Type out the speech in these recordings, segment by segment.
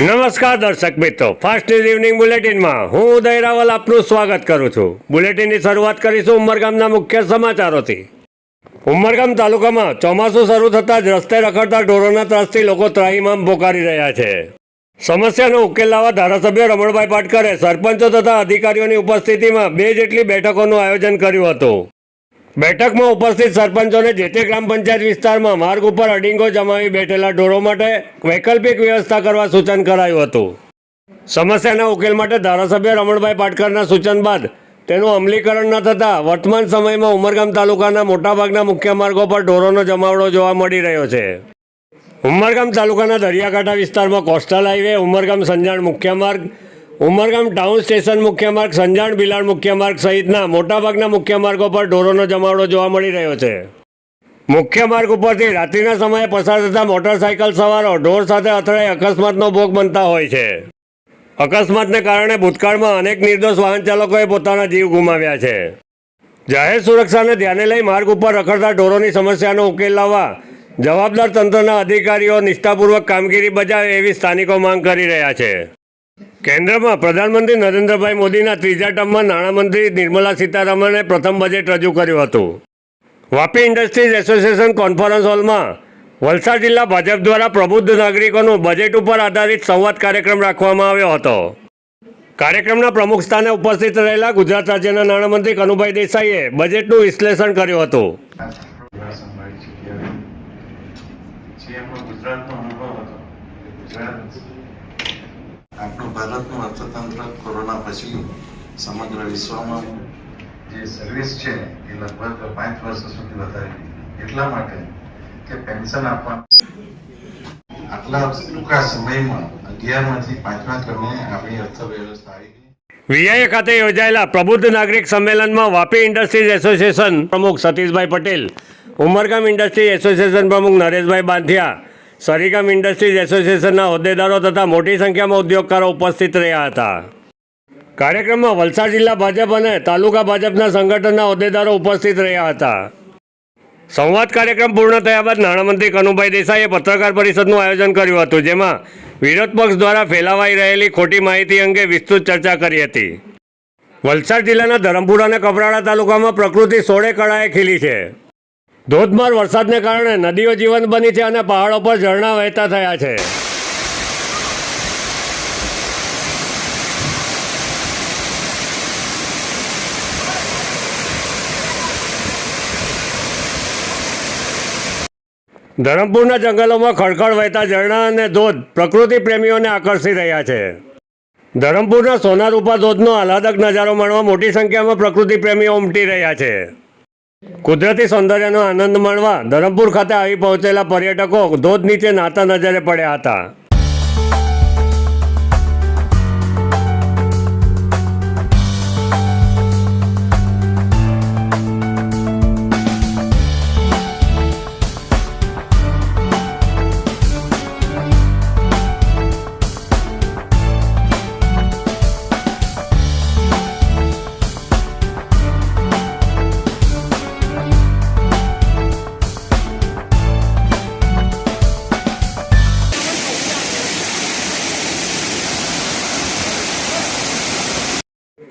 નમસ્કાર દર્શક મિત્રો. ફાસ્ટ ન્યૂઝ ઇવનિંગ બુલેટિનમાં હું ઉદય રાવલ આપનું સ્વાગત કરું છું. બુલેટિનની શરૂઆત કરીશું ઉમરગામના મુખ્ય સમાચારોથી. ઉમરગામ તાલુકામાં ચોમાસું શરૂ થતાં જ રસ્તે રખડતા ઢોરોના ત્રાસથી લોકો ત્રાહીમામ ભોકારી રહ્યા છે. સમસ્યાનો ઉકેલ લાવવા ધારાસભ્ય રમણભાઈ પાટકરે સરપંચો તથા અધિકારીઓની ઉપસ્થિતિમાં બે જેટલી બેઠકોનું આયોજન કર્યું હતું. બેઠકમાં ઉપસ્થિત સરપંચોને જે તે ગ્રામ પંચાયત વિસ્તારમાં માર્ગ ઉપર અડીંગો જમાવી બેઠેલા ઢોરો માટે વૈકલ્પિક વ્યવસ્થા કરવા સૂચન કરાયું હતું. સમસ્યાના ઉકેલ માટે ધારાસભ્ય રમણભાઈ પાટકરના સૂચન બાદ તેનું અમલીકરણ ન થતાં વર્તમાન સમયમાં ઉમરગામ તાલુકાના મોટાભાગના મુખ્ય માર્ગો પર ઢોરોનો જમાવડો જોવા મળી રહ્યો છે. ઉમરગામ તાલુકાના દરિયાકાંઠા વિસ્તારમાં કોસ્ટલ હાઈવે, ઉમરગામ સંજાણ મુખ્ય માર્ગ ઉમરગામ ટાઉન સ્ટેશન મુખ્ય માર્ગ, સંજાણ બિલાડ મુખ્ય માર્ગ સહિતના મોટાભાગના મુખ્ય માર્ગો પર ઢોરોનો જમાવડો જોવા મળી રહ્યો છે. મુખ્ય માર્ગ ઉપરથી રાત્રિના સમયે પસાર થતા મોટરસાયકલ સવારો ઢોર સાથે અથડાઈ અકસ્માતનો ભોગ બનતા હોય છે. અકસ્માતને કારણે ભૂતકાળમાં અનેક નિર્દોષ વાહન ચાલકોએ પોતાના જીવ ગુમાવ્યા છે. જાહેર સુરક્ષાને ધ્યાને લઈ માર્ગ ઉપર રખડતા ઢોરોની સમસ્યાનો ઉકેલ લાવવા જવાબદાર તંત્રના અધિકારીઓ નિષ્ઠાપૂર્વક કામગીરી બજાવે એવી સ્થાનિકો માંગ કરી રહ્યા છે. કેન્દ્રમાં પ્રધાનમંત્રી નરેન્દ્રભાઈ મોદીના ત્રીજા ટર્મમાં નાણામંત્રી નિર્મલા સીતારામણે પ્રથમ બજેટ રજૂ કર્યું હતું. વાપી ઇન્ડસ્ટ્રીઝ એસોસિએશન કોન્ફરન્સ હોલમાં વલસાડ જિલ્લા ભાજપ દ્વારા પ્રબુદ્ધ નાગરિકોનું બજેટ ઉપર આધારિત સંવાદ કાર્યક્રમ રાખવામાં આવ્યો હતો. કાર્યક્રમના પ્રમુખ સ્થાને ઉપસ્થિત રહેલા ગુજરાત રાજ્યના નાણામંત્રી કનુભાઈ દેસાઈએ બજેટનું વિશ્લેષણ કર્યું હતું. ગુજરાતનો અનુભવ હતો. ગુજરાત આપણું ભારતનું અર્થતંત્ર કોરોના પછી સમગ્ર વિશ્વમાં જે સર્વિસ છે, એ લગભગ પાંચ વર્ષ સુધી વધારી. એટલા માટે કે પેન્શન આપવા આટલા ટૂંકા સમયમાં અગિયારમાંથી પાંચમા ક્રમે આપણી અર્થવ્યવસ્થા આવી વીઆઈએ ખાતે યોજાયેલા પ્રબુદ્ધ નાગરિક સંમેલનમાં વાપી ઇન્ડસ્ટ્રીઝ એસોસિએશન પ્રમુખ સતીશભાઈ પટેલ, ઉમરગામ ઇન્ડસ્ટ્રીઝ એસોસિએશન પ્રમુખ નરેશભાઈ બાંધિયા સરીગામ ઇન્ડસ્ટ્રીઝ એસોસિએશનના હોદ્દેદારો તથા મોટી સંખ્યામાં ઉદ્યોગકારો ઉપસ્થિત રહ્યા હતા. કાર્યક્રમમાં વલસાડ જિલ્લા ભાજપ અને તાલુકા ભાજપના સંગઠનના હોદ્દેદારો ઉપસ્થિત રહ્યા હતા. સંવાદ કાર્યક્રમ પૂર્ણ થયા બાદ નાણામંત્રી કનુભાઈ દેસાઈએ પત્રકાર પરિષદનું આયોજન કર્યું હતું, જેમાં વિરોધ પક્ષ દ્વારા ફેલાવાઈ રહેલી ખોટી માહિતી અંગે વિસ્તૃત ચર્ચા કરી હતી. વલસાડ જિલ્લાના ધરમપુર અને કપરાડા તાલુકામાં પ્રકૃતિ સોળે કળાએ ખીલી છે. ધોધમાર વરસાદને કારણે નદીઓ જીવંત બની છે અને પહાડો પર ઝરણા વહેતા થયા છે. ધરમપુરના જંગલોમાં ખડખડ વહેતા ઝરણા અને ધોધ પ્રકૃતિ પ્રેમીઓને આકર્ષી રહ્યા છે. ધરમપુરના સોનારૂપા ધોધનો આહલાદક નજારો માણવા મોટી સંખ્યામાં પ્રકૃતિ પ્રેમીઓ ઉમટી રહ્યા છે. કુદરતી સૌંદર્યનો આનંદ માણવા ધરમપુર ખાતે આવી પહોંચેલા પર્યટકો ધોધ નીચે નાતા નજરે પડ્યા હતા.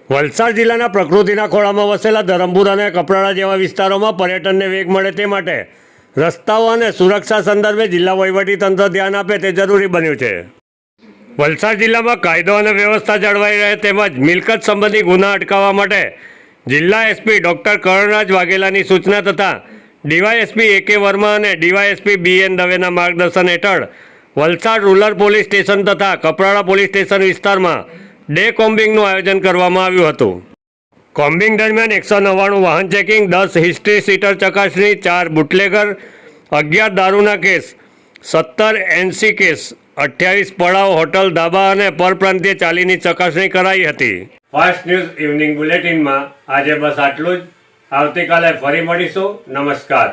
વલસાડ જિલ્લાના પ્રકૃતિના ખોળામાં વસેલા ધરમપુર અને કપરાડા જેવા વિસ્તારોમાં પર્યટનને વેગ મળે તે માટે રસ્તાઓ અને સુરક્ષા સંદર્ભે જિલ્લા વહીવટીતંત્ર ધ્યાન આપે તે જરૂરી બન્યું છે. વલસાડ જિલ્લામાં કાયદો અને વ્યવસ્થા જળવાઈ રહે તેમજ મિલકત સંબંધી ગુના અટકાવવા માટે જિલ્લા એસપી ડૉક્ટર કરણરાજ વાઘેલાની સૂચના તથા ડીવાયએસપી એ કે વર્મા અને ડીવાયએસપી બી એન દવેના માર્ગદર્શન હેઠળ વલસાડ રૂરલ પોલીસ સ્ટેશન તથા કપરાડા પોલીસ સ્ટેશન વિસ્તારમાં ડે કોમ્બિંગનું આયોજન કરવામાં આવ્યું હતું. કોમ્બિંગ દરમિયાન એકસો નવ્વાણું વાહન ચેકિંગ, દસ હિસ્ટ્રી સીટર ચકાસણી, ચાર બુટલેગર, અગિયાર દારૂના કેસ, સત્તર એનસી કેસ, અઠ્યાવીસ પડાવ હોટલ ધાબા અને પરપ્રાંતીય ચાલીની ચકાસણી કરાઈ હતી. ફાસ્ટ ન્યૂઝ ઇવનિંગ બુલેટિનમાં આજે બસ આટલું જ. આવતીકાલે ફરી મળીશું. નમસ્કાર.